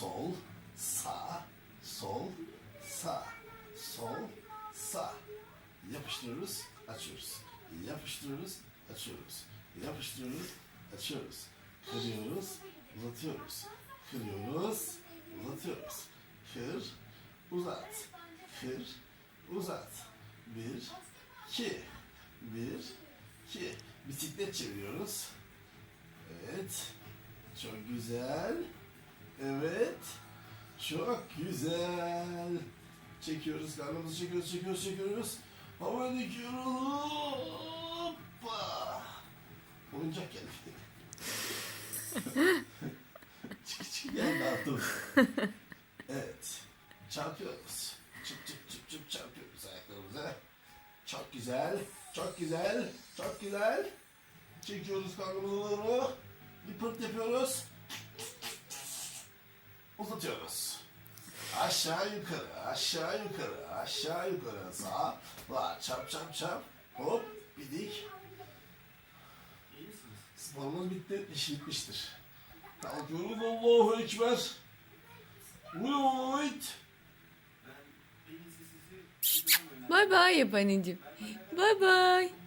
sol, sağ, sol, sağ, sol, sağ. Yapıştırıyoruz, açıyoruz. Yapıştırıyoruz, açıyoruz. Yapıştırıyoruz, açıyoruz. Kırıyoruz, uzatıyoruz. Kırıyoruz, uzatıyoruz. Kır, uzat. Kır, uzat. Bir, iki. Bir, iki. Bisiklet çeviriyoruz. Evet. Çok güzel. Evet. Çok güzel. Çekiyoruz, karnımızı çekiyoruz, çekiyoruz, çekiyoruz. Hava dikiyoruz. Hoppa. Oyuncak geldi. çık çık geldi artık. Evet. Çarpıyoruz. Çıp çıp çıp çıp çarpıyoruz ayaklarımıza. Çok güzel. Çok güzel. Çok güzel. Çekiyoruz karnımızı doğru. Bir pırt yapıyoruz. Uzatıyoruz. Aşağı yukarı, aşağı yukarı, aşağı yukarı. Sağ, var. Çap çap çap. Hop, bidik. İyi misiniz? Sporumuz bitti, iş bitmiştir. Kalkıyoruz Allahu Ekber. Uyut. Bay bay yap anneciğim. Bay bay.